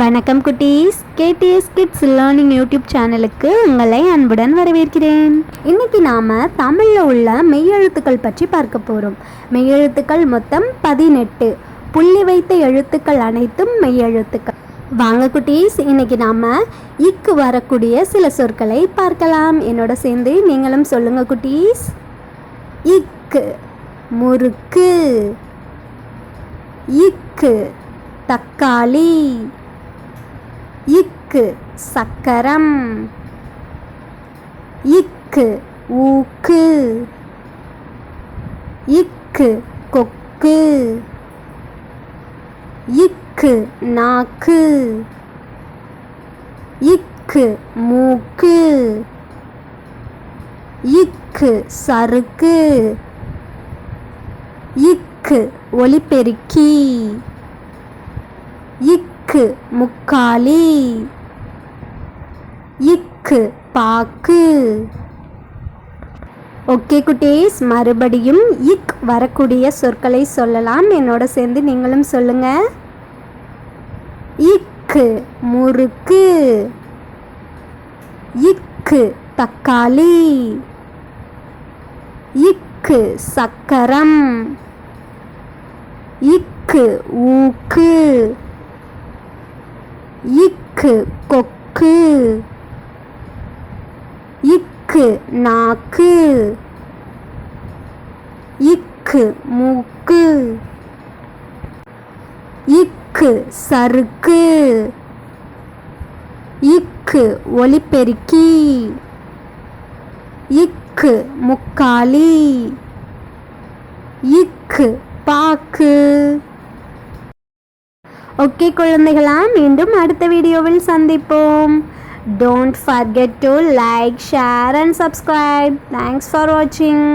வணக்கம் குட்டீஸ். KDS kids learning YouTube சேனலுக்கு உங்களை அன்புடன் வரவேற்கிறேன். இன்னைக்கு நாம் தமிழில் உள்ள மெய்யெழுத்துக்கள் பற்றி பார்க்க போகிறோம் மெய்யெழுத்துக்கள் மொத்தம் பதினெட்டு. புள்ளி வைத்த எழுத்துக்கள் அனைத்தும் மெய்யெழுத்துக்கள். வாங்க குட்டீஸ் இன்னைக்கு நாம் இக்கு வரக்கூடிய சில சொற்களை பார்க்கலாம். என்னோட சேர்ந்து நீங்களும் சொல்லுங்க குட்டீஸ். இக்கு முறுக்கு. இக்கு தக்காளி. இக்கு சக்கரம். இக்கு ஊக்கு. இக்கு கொக்கு. இக்கு நாக்கு. இக்கு மூக்கு. இக்கு சறுக்கு இக்கு ஒலிபெருக்கி இக்கு இக்கு முக்காலி. இக்கு பாக்கு. ஓகே குட்டீஸ் மறுபடியும் இக் வரக்கூடிய சொற்களை சொல்லலாம். என்னோட சேர்ந்து நீங்களும் சொல்லுங்க. இக்கு முறுக்கு. இக்கு தக்காளி. இக்கு சக்கரம். இக்கு ஊக்கு. இக்கு கொக்கு. இக்கு நாக்கு. இக்கு மூக்கு. இக்கு சறுக்கு இக்கு ஒலிபெருக்கி இக்கு முக்காலி. இக்கு பாக்கு. ஓகே குழந்தைகளா மீண்டும் அடுத்த வீடியோவில் சந்திப்போம். Don't forget to like share and subscribe thanks for வாட்சிங்